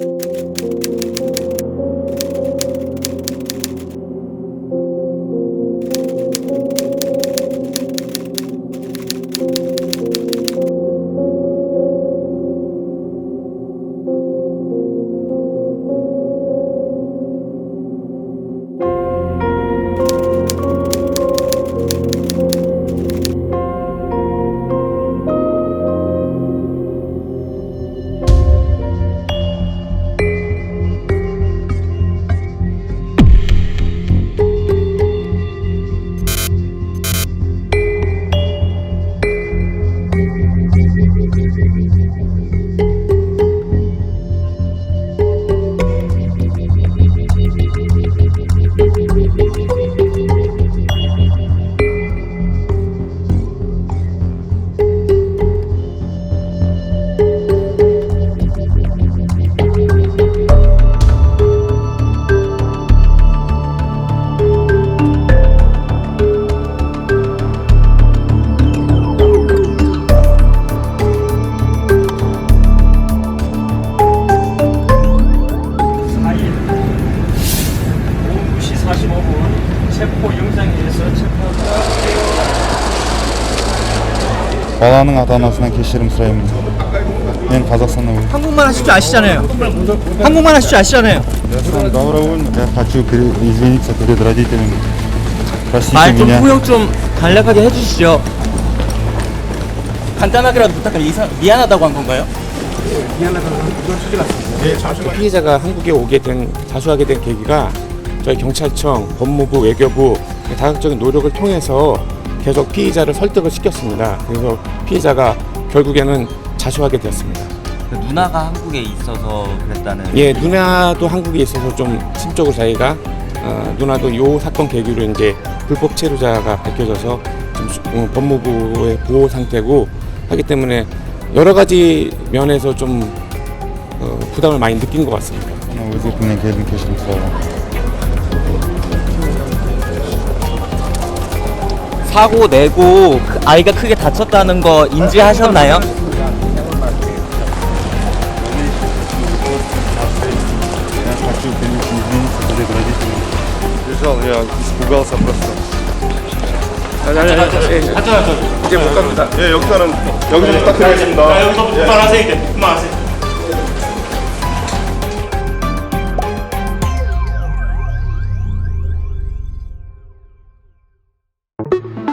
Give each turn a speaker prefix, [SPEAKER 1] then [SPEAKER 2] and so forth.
[SPEAKER 1] 오후
[SPEAKER 2] Баланың ата анасынан кешірім сұраймын мен қазақстаннан
[SPEAKER 3] 한국말 하실 줄 아시잖아요. 한국말 하실 줄 아시잖아요.
[SPEAKER 2] я сам добровольно я хочу пере- извиниться перед родителями простите
[SPEAKER 3] 말 좀
[SPEAKER 2] меня
[SPEAKER 3] 후욕 좀 간략하게 해주시죠.
[SPEAKER 4] 간단하게라도 부탁드려 이사, 미안하다고 한 건가요?
[SPEAKER 5] 피해자가 한국에 오게 된 자수하게 된 계기가 저희 경찰청, 법무부, 외교부 다각적인 노력을 통해서 계속 피의자를 설득을 시켰습니다. 그래서 피의자가 결국에는 자수하게 되었습니다.
[SPEAKER 4] 그 누나가 한국에 있어서 그랬다는
[SPEAKER 5] 예, 누나도 한국에 있어서 좀 심적으로 자기가 어, 누나도 요 사건 계기로 이제 불법 체류자가 밝혀져서 지금 어, 법무부의 보호 상태고 하기 때문에 여러 가지 면에서 좀 어, 부담을 많이 느낀 것 같습니다.
[SPEAKER 2] 오직 분이 계속 계시면서
[SPEAKER 4] 사고 내고 그 아이가 크게 다쳤다는 거 인지하셨나요?
[SPEAKER 2] я хочу извиниться перед родителями
[SPEAKER 6] бежал, я испугался просто.
[SPEAKER 5] 이제 못 갑니다.
[SPEAKER 6] 예, 여기서는 여기서 부탁드리겠습니다.
[SPEAKER 1] 여기서 그만하세요 이제 그만하세요. Thank you.